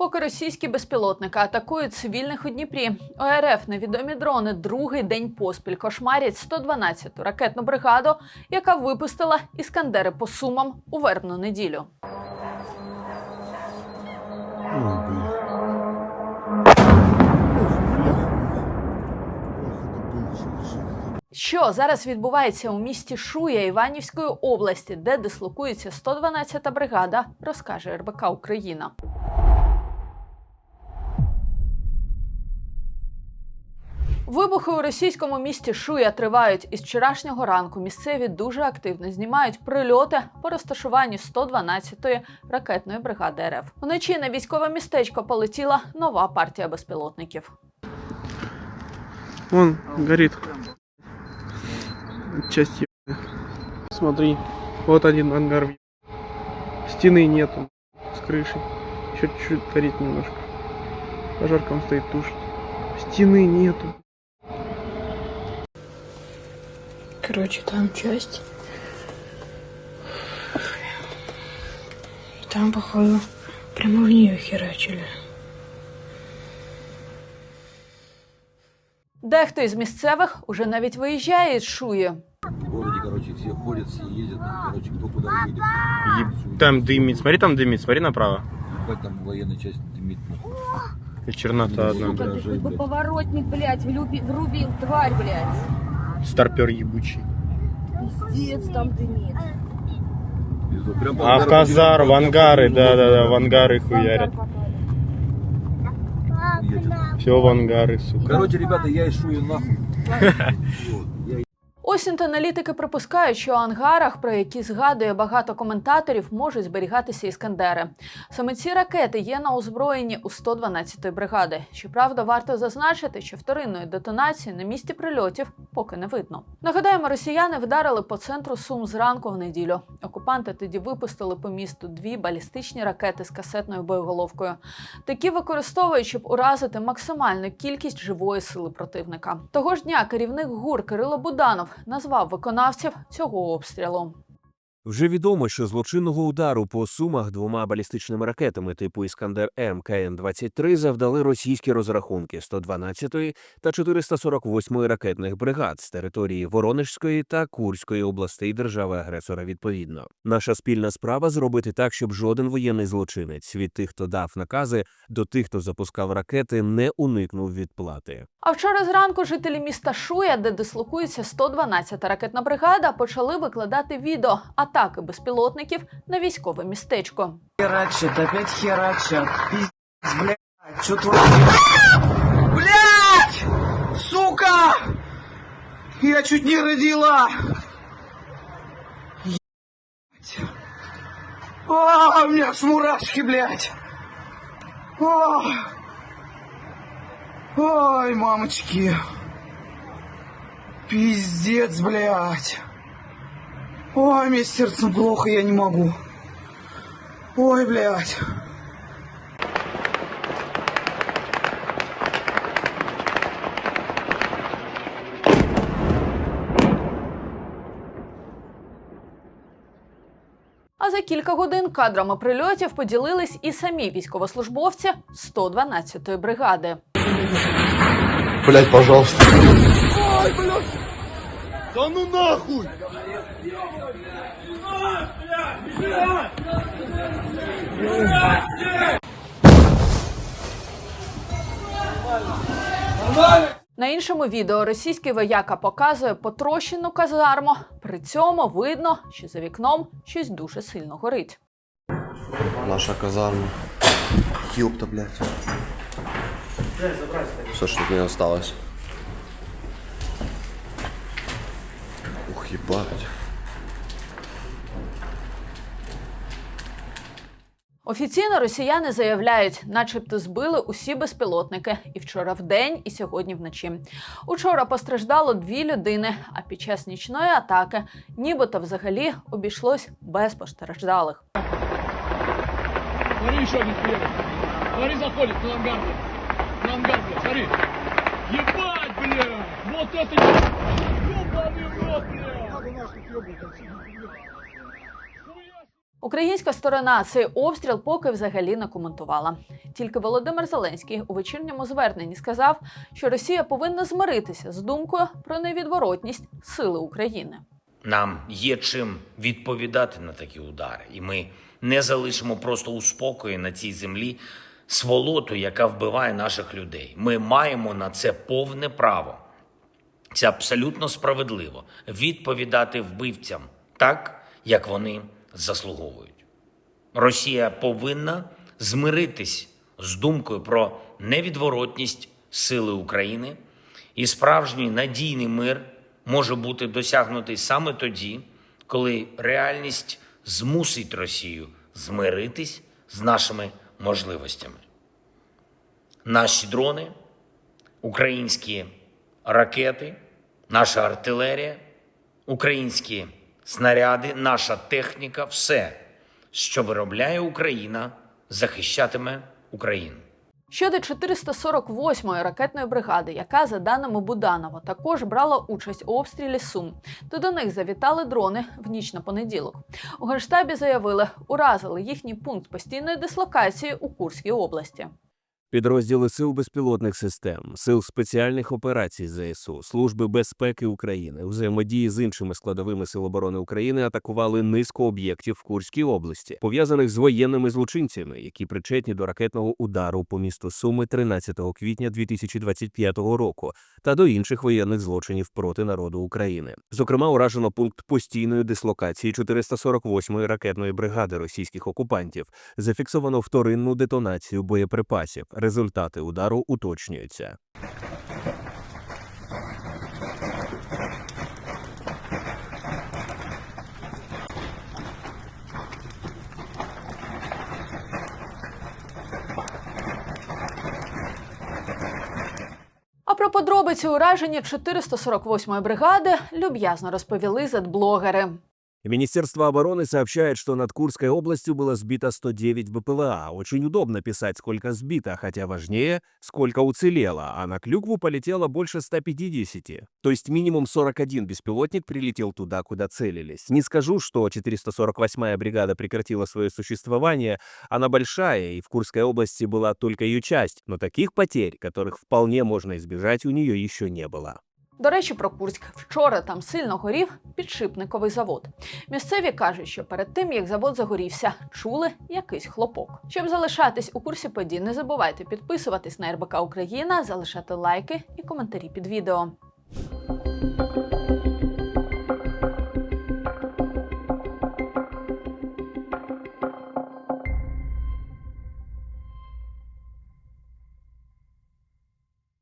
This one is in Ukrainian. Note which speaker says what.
Speaker 1: Поки російські безпілотники атакують цивільних у Дніпрі, у РФ невідомі дрони другий день поспіль кошмарять 112-ту ракетну бригаду, яка випустила іскандери по сумам у вербну неділю. Що зараз відбувається у місті Шуя Іванівської області, де дислокується 112-та бригада, розкаже РБК Україна. Вибухи у російському місті Шуя тривають із вчорашнього ранку. Місцеві дуже активно знімають прильоти по розташуванню 112-ї ракетної бригади РФ. Вночі на військове містечко полетіла нова партія безпілотників.
Speaker 2: Вон, горит. Часть ебаная. Смотри, вот один ангар. въеб. Стены нету с крышей. Еще чуть-чуть горит немножко. Пожарка он стоит тушит. Стены нету.
Speaker 3: Короче, там часть. И там, походу, прямо в нее херачили.
Speaker 1: Дехто із місцевих уже навіть виїжджає із Шуї.
Speaker 4: В городе, короче, все ходят, все ездят, там, короче, кто куда едет.
Speaker 5: Еб- Там дымит, смотри, там дымит, смотри направо.
Speaker 4: Ебать, там военная часть дымит, нахуй.
Speaker 5: И чернота одна.
Speaker 4: Сука.
Speaker 5: блядь.
Speaker 4: Дрожай, блядь.
Speaker 6: Поворотник, блядь, влюби- врубил, тварь, блядь.
Speaker 5: Старпер ебучий.
Speaker 6: Пиздец там дымит.
Speaker 5: А в Казар, в ангары, да-да-да, в ангары хуярят. Все в ангары, сука.
Speaker 4: Короче, ребята, я и шую нахуй.
Speaker 1: Осінт аналітики припускають, що у ангарах, про які згадує багато коментаторів, можуть зберігатися іскандери. Саме ці ракети є на озброєнні у 112-ї бригади. Щоправда, варто зазначити, що вторинної детонації на місці прильотів поки не видно. Нагадаємо, росіяни вдарили по центру Сум зранку в неділю. Окупанти тоді випустили по місту дві балістичні ракети з касетною боєголовкою. Такі використовують, щоб уразити максимальну кількість живої сили противника. Того ж дня керівник ГУР Кирило Буданов назвав виконавців цього обстрілу.
Speaker 7: Вже відомо, що злочинного удару по сумах двома балістичними ракетами типу Іскандер М КН-23 завдали російські розрахунки 112-ї та 448-ї ракетних бригад з території Воронежської та Курської областей держави-агресора. Відповідно, наша спільна справа зробити так, щоб жоден воєнний злочинець від тих, хто дав накази, до тих, хто запускав ракети, не уникнув відплати.
Speaker 1: А вчора зранку жителі міста Шуя, де дислокується 112-та ракетна бригада, почали викладати відео атаки безпілотників на військове містечко.
Speaker 8: Херачат, опять херачат. Пиздец, блядь, что творится? Блядь! Сука! Я чуть не родила! Ебать. О, у меня аж мурашки, блядь! О! Ой, мамочки! Пиздец, блядь! Ой, мне сердцем плохо, я не могу. Ой, блядь.
Speaker 1: А за кілька годин кадрами прильотів поділились і самі військовослужбовці 112-ї бригади.
Speaker 9: Блять, пожалуйста.
Speaker 1: На іншому відео російський вояка показує потрощену казарму. При цьому видно, що за вікном щось дуже сильно горить.
Speaker 10: Наша казарма. Ёпта, блядь. Все, что от меня осталось. Ебать.
Speaker 1: Офіційно росіяни заявляють, начебто збили усі безпілотники і вчора вдень, і сьогодні вночі. Учора постраждало дві людини, а під час нічної атаки нібито взагалі обійшлось без постраждалих.
Speaker 11: Смотри, еще один первый. Смотри, заходит на ангар, блядь. На ангар, блядь, смотри. Ебать, блядь! Вот это...
Speaker 1: Українська сторона цей обстріл поки взагалі не коментувала. Тільки Володимир Зеленський у вечірньому зверненні сказав, що Росія повинна змиритися з думкою про невідворотність сили України.
Speaker 12: Нам є чим відповідати на такі удари, і ми не залишимо просто у спокої на цій землі сволоту, яка вбиває наших людей. Ми маємо на це повне право. Це абсолютно справедливо відповідати вбивцям так, як вони заслуговують. Росія повинна змиритись з думкою про невідворотність сили України, і справжній надійний мир може бути досягнутий саме тоді, коли реальність змусить Росію змиритись з нашими можливостями. Наші дрони, українські ракети, наша артилерія, українські снаряди, наша техніка все, що виробляє Україна, захищатиме Україну.
Speaker 1: Щодо 448-ї ракетної бригади, яка, за даними Буданова, також брала участь у обстрілі Сум, то до них завітали дрони в ніч на понеділок. У генштабі заявили, уразили їхній пункт постійної дислокації у Курській області.
Speaker 7: Підрозділи сил безпілотних систем, сил спеціальних операцій ЗСУ, Служби безпеки України взаємодії з іншими складовими сил оборони України атакували низку об'єктів в Курській області, пов'язаних з воєнними злочинцями, які причетні до ракетного удару по місту Суми 13 квітня 2025 року, та до інших воєнних злочинів проти народу України. Зокрема, уражено пункт постійної дислокації 448-ї ракетної бригади російських окупантів. Зафіксовано вторинну детонацію боєприпасів. Результати удару уточнюються.
Speaker 1: А про подробиці ураження 448-ї бригади люб'язно розповіли зетблогери.
Speaker 7: Министерство обороны сообщает, что над Курской областью было сбито 109 БПЛА. Очень удобно писать, сколько сбито, хотя важнее, сколько уцелело, а на Клюкву полетело больше 150. То есть минимум 41 беспилотник прилетел туда, куда целились. Не скажу, что 448-я бригада прекратила свое существование, она большая, и в Курской области была только ее часть, но таких потерь, которых вполне можно избежать, у нее еще не было.
Speaker 1: До речі, про Курськ вчора там сильно горів підшипниковий завод. Місцеві кажуть, що перед тим як завод загорівся, чули якийсь хлопок. Щоб залишатись у курсі подій, не забувайте підписуватись на РБК Україна, залишати лайки і коментарі під відео.